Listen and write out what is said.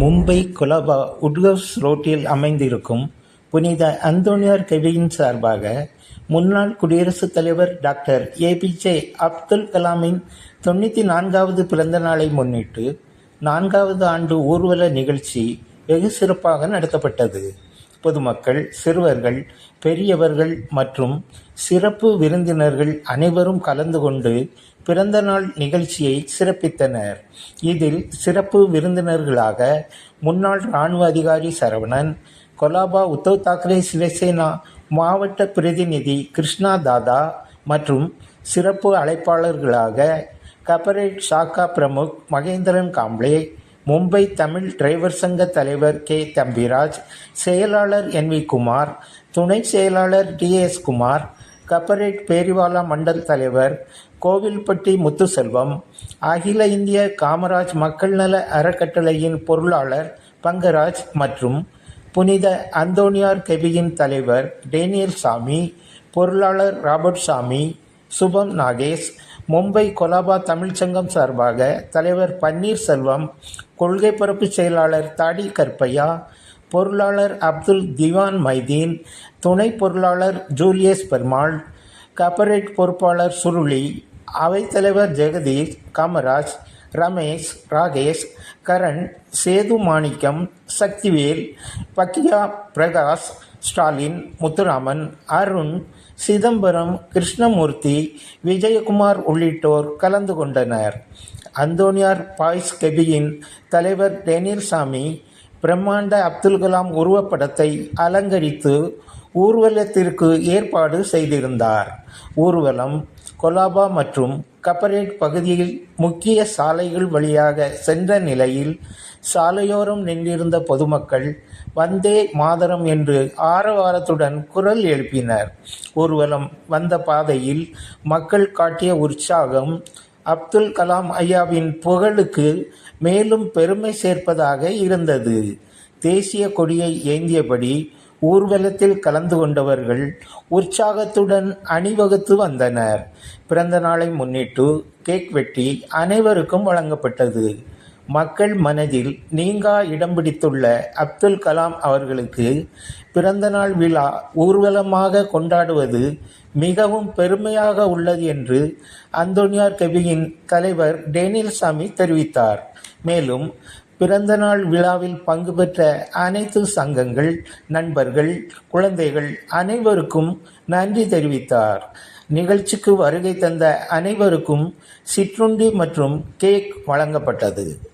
மும்பை கொலபா உட்ஹவுஸ் ரோட்டில் அமைந்திருக்கும் புனித அந்தோனியார் கெவியின் சார்பாக முன்னாள் குடியரசுத் தலைவர் டாக்டர் ஏபிஜே அப்துல் கலாமின் தொண்ணூற்றி நான்காவது பிறந்த நாளை முன்னிட்டு நான்காவது ஆண்டு ஊர்வல நிகழ்ச்சி வெகு சிறப்பாக நடத்தப்பட்டது. பொதுமக்கள் சிறுவர்கள் பெரியவர்கள் மற்றும் சிறப்பு விருந்தினர்கள் அனைவரும் கலந்து கொண்டு பிறந்தநாள் நிகழ்ச்சியை சிறப்பித்தனர். இதில் சிறப்பு விருந்தினர்களாக முன்னாள் இராணுவ அதிகாரி சரவணன் கொலாபா உத்தவ் தாக்கரே சிவசேனா மாவட்ட பிரதிநிதி கிருஷ்ணா தாதா மற்றும் சிறப்பு அழைப்பாளர்களாக கபரேட் சாக்கா பிரமுக் மகேந்திரன் காம்ப்ளே மும்பை தமிழ் டிரைவர் சங்க தலைவர் கே. தம்பிராஜ் செயலாளர் என். வி. குமார் துணை செயலாளர் D. S. Kumar corporator பேரிவாலா Mandal தலைவர் கோவில்பட்டி முத்துசெல்வம் அகில இந்திய காமராஜ் மக்கள் நல அறக்கட்டளையின் பொருளாளர் பங்கராஜ் மற்றும் புனித அந்தோனியார் கெபியின் தலைவர் டேனியல் சாமி பொருளாளர் ராபர்ட் சாமி சுபம் நாகேஷ் மும்பை கொலாபா தமிழ்ச்சங்கம் சார்பாக தலைவர் பன்னீர்செல்வம் கொள்கை பரப்பு செயலாளர் தாடி கற்பையா பொருளாளர் அப்துல் திவான் மைதீன் துணை பொருளாளர் ஜூலியஸ் பெருமாள் கப்பரேட் பொறுப்பாளர் சுருளி அவைத்தலைவர் ஜெகதீஷ் காமராஜ் ரமேஷ் ராகேஷ் கரண் சேது மாணிக்கம் சக்திவேல் பக்கியா பிரகாஷ் ஸ்டாலின் முத்துராமன் அருண் சிதம்பரம் கிருஷ்ணமூர்த்தி விஜயகுமார் உள்ளிட்டோர் கலந்து கொண்டனர். அந்தோனியார் பாய்ஸ் கெபியின் தலைவர் டேனியல் சாமி பிரம்மாண்ட அப்துல் கலாம் உருவப்படத்தை அலங்கரித்து ஊர்வலத்திற்கு ஏற்பாடு செய்திருந்தார். ஊர்வலம் கொலாபா மற்றும் கப்பரேட் பகுதியில் முக்கிய சாலைகள் வழியாக சென்ற நிலையில் சாலையோரம் நின்றிருந்த பொதுமக்கள் வந்தே மாதரம் என்று ஆரவாரத்துடன் குரல் எழுப்பினர். ஊர்வலம் வந்த பாதையில் மக்கள் காட்டிய உற்சாகம் அப்துல் கலாம் ஐயாவின் புகழுக்கு மேலும் பெருமை சேர்ப்பதாக இருந்தது. தேசிய கொடியை ஏந்தியபடி ஊர்வலத்தில் கலந்து கொண்டவர்கள் உற்சாகத்துடன் அணிவகுத்து வந்தனர். பிறந்த நாளை முன்னிட்டு கேக் வெட்டி அனைவருக்கும் வழங்கப்பட்டது. மக்கள் மனதில் நீங்கா இடம் பிடித்துள்ள அப்துல் கலாம் அவர்களுக்கு பிறந்தநாள் விழா ஊர்வலமாக கொண்டாடுவது மிகவும் பெருமையாக உள்ளது என்று அந்தோனியார் கவியின் தலைவர் டேனியல் சாமி தெரிவித்தார். மேலும் பிறந்தநாள் விழாவில் பங்கு பெற்ற அனைத்து சங்கங்கள் நண்பர்கள் குழந்தைகள் அனைவருக்கும் நன்றி தெரிவித்தார். நிகழ்ச்சிக்கு வருகை தந்த அனைவருக்கும் சிற்றுண்டி மற்றும் கேக் வழங்கப்பட்டது.